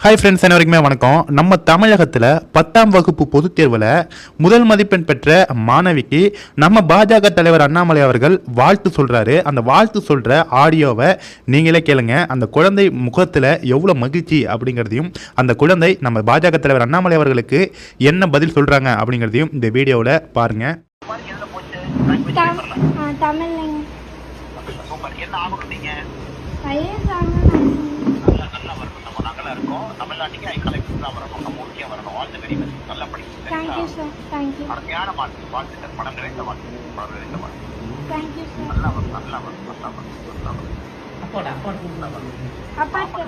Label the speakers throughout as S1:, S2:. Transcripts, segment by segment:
S1: Hi friends அனைவருக்குமே வணக்கம். நம்ம தமிழகத்தில் பத்தாம் வகுப்பு பொதுத் தேர்வில் முதல் மதிப்பெண் பெற்ற மாணவிக்கு நம்ம பாஜக தலைவர் அண்ணாமலை அவர்கள் வாழ்த்து சொல்கிறாரு அந்த வாழ்த்து சொல்கிற ஆடியோவை நீங்களே கேளுங்க. அந்த குழந்தை முகத்தில் எவ்வளோ மகிழ்ச்சி அப்படிங்கிறதையும் அந்த குழந்தை நம்ம பாஜக தலைவர் அண்ணாமலை அவர்களுக்கு என்ன பதில் சொல்கிறாங்க அப்படிங்கிறதையும் இந்த வீடியோவில் பாருங்கள்
S2: தமிழ்லைங்க
S3: சூப்பர். என்ன ஆகணும் நல்லா நல்லா வரணும் நம்ம நாங்களா இருக்கோம் தமிழ்நாட்டுக்கு ஐ கலெக்டர் தான் வரணும். நம்ம ஊருக்கே வரணும். ஆல் தி வெரி பெஸ்ட் நல்லா படிக்கும்
S2: தேங்க்யூ சார் தேங்க்யூ
S3: அருமையான வாழ்த்து. வாழ்த்துக்கள். படம் நிறைந்த வாழ்த்து. படம் நிறைந்த வாழ்த்து.
S2: தேங்க்யூ சார்
S3: நல்லா வரும். நல்லா வரும். நல்லா வரும். நல்லா வரும்.
S2: அப்பாக்கு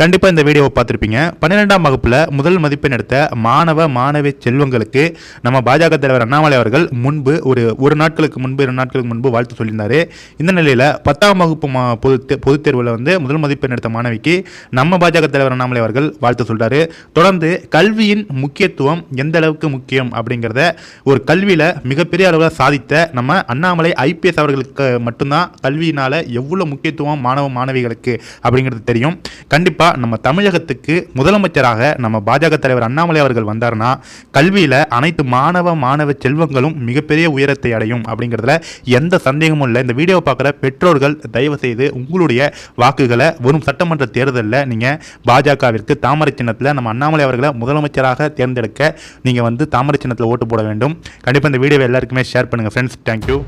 S1: கண்டிப்பாக இந்த வீடியோவை பார்த்துருப்பீங்க. பன்னிரெண்டாம் வகுப்பில் முதல் மதிப்பெண் எடுத்த மாணவ மாணவி செல்வங்களுக்கு நம்ம பாஜக தலைவர் அண்ணாமலை அவர்கள் முன்பு ஒரு ஒரு நாட்களுக்கு முன்பு இரண்டு நாட்களுக்கு முன்பு வாழ்த்து சொல்லியிருந்தார். இந்த நிலையில் பத்தாம் வகுப்பு மா பொது பொதுத் தேர்வில் வந்து முதல் மதிப்பெண் எடுத்த மாணவிக்கு நம்ம பாஜக தலைவர் அண்ணாமலை அவர்கள் வாழ்த்து சொல்கிறாரு தொடர்ந்து கல்வியின் முக்கியத்துவம் எந்த அளவுக்கு முக்கியம் அப்படிங்கிறத ஒரு கல்வியில் மிகப்பெரிய அளவில் சாதித்த நம்ம அண்ணாமலை ஐபிஎஸ் அவர்களுக்கு மட்டும்தான் கல்வியினால் எவ்வளோ முக்கியத்துவம் மாணவ மாணவிகளுக்கு அப்படிங்கிறது தெரியும். கண்டிப்பாக கண்டிப்பாக நம்ம தமிழகத்துக்கு முதலமைச்சராக நம்ம பாஜக தலைவர் அண்ணாமலை அவர்கள் வந்தார்னா கல்வியில் அனைத்து மாணவ மாணவ செல்வங்களும் மிகப்பெரிய உயரத்தை அடையும் அப்படிங்கிறதுல எந்த சந்தேகமும் இல்லை. இந்த வீடியோ பார்க்குற பெற்றோர்கள் தயவு செய்து உங்களுடைய வாக்குகளை வரும் சட்டமன்ற தேர்தலில் நீங்கள் பாஜகவிற்கு தாமரை சின்னத்தில் நம்ம அண்ணாமலை அவர்களை முதலமைச்சராக தேர்ந்தெடுக்க நீங்கள் வந்து தாமரை சின்னத்தில் ஓட்டு போட வேண்டும். கண்டிப்பாக இந்த வீடியோவை எல்லாருக்குமே ஷேர் பண்ணுங்கள் ஃப்ரெண்ட்ஸ் தேங்க்யூ